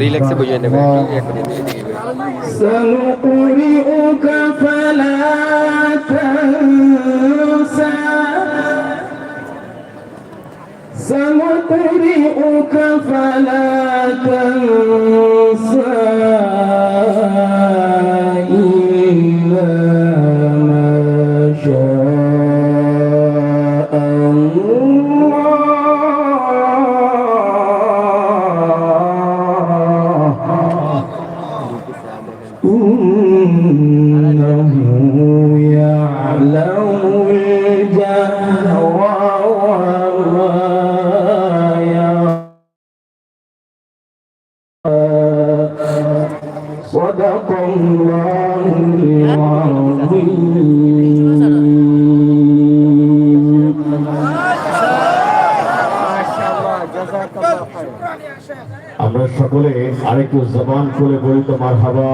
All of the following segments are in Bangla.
রিল্যাক্সে বই এনে বই ইয়া করে দিই سنقرئك فلا تنسى سنقرئك فلا تنسى إنه يعلم الجهر وما يخفى صدق الله العظيم আমরা সকলে আরেকটু জবান খুলে বলি তো মার হাবা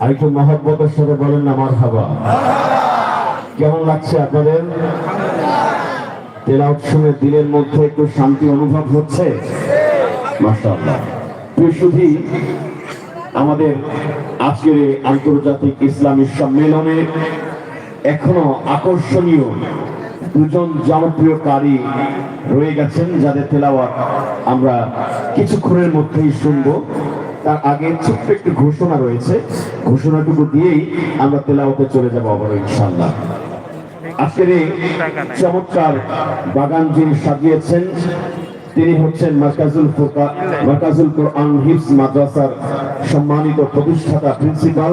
আরেকটু মহব্বতের সাথে বলেন না মার হাবা কেমন লাগছে আপনাদের? তেলাওয়াত শুনে দিলের মধ্যে একটু শান্তি অনুভব হচ্ছে? আমাদের আজকের আন্তর্জাতিক ইসলামী সম্মেলনে এখনও আকর্ষণীয় দুজন জনপ্রিয় কারি রয়ে গেছেন যাদের তেলাওয়াত আমরা কিছুক্ষণের মধ্যেই শুনব। তার আগে ছোট্ট একটি ঘোষণা রয়েছে। ঘোষণাটুকু দিয়েই আমরা তেলাওয়াতে চলে যাব আবার ইনশাল্লাহ আজকের এই চমৎকার বাগান যিনি সাজিয়েছেন, তিনি হচ্ছেন মার্কাজুল ফোকা, মার্কাজুল কোরআন হিফস মাদ্রাসার সম্মানিত প্রতিষ্ঠাতা, প্রিন্সিপাল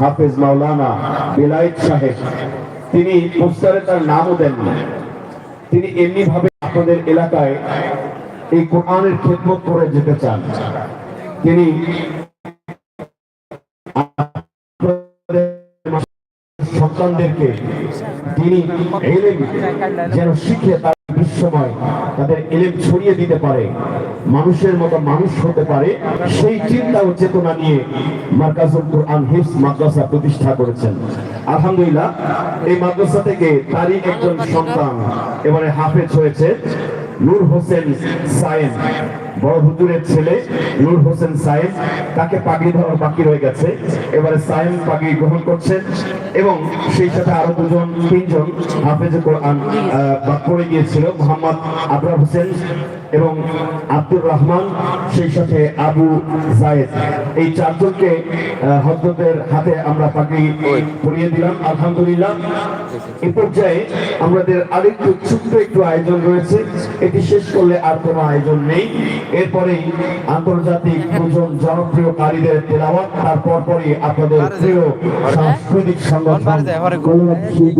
হাফেজ মাওলানা বেলায়েত সাহেব। তিনি পোস্টারে তার নামও দেন না। তিনি এমনি ভাবে আপনাদের এলাকায় এই কোরআনের খেদমত করে যেতে চান। তিনি সন্তানদেরকে তিনি যেন শিখে তার বিশ্বময় তাদের এলেম ছড়িয়ে দিতে পারে, মানুষের মতো মানুষ হতে পারে। সেই চিন্তা ও চেতনা নিয়ে মার্কাজুল কোরআন হিফস মাদ্রাসা প্রতিষ্ঠা করেছেন। আলহামদুলিল্লাহ এই মাদ্রাসা থেকে তারই একজন সন্তান এবারে হাফেজ হয়েছে নূর হোসেন সায়েম। বড় হুজুরের ছেলে নূর হোসেন সায়েম তাকে পাগড়ি ধরার বাকি রয়ে গেছে। এবারে সায়েম পাগড়ি গ্রহণ করছেন এবং সেই সাথে আরও দুজন তিনজন হাফেজ কোরআন পড়ে গিয়েছিল মোহাম্মদ আবরার হোসেন এবং আব্দুর রহমান সেই সাথে আবু জায়েদ। এই চারজনকে আহ, হযরতের হাতে আমরা পাগড়ি পরিয়ে দিলাম আলহামদুলিল্লাহ। এ পর্যায়ে আমাদের আরেকটু ছোট্ট একটু আয়োজন রয়েছে। এটি শেষ করলে আর কোনো আয়োজন নেই। এরপরেই আন্তর্জাতিক দুজন জনপ্রিয় কারীদের তেলাওয়াত তারপর পরই আপনাদের প্রিয় সাংস্কৃতিক সংগঠন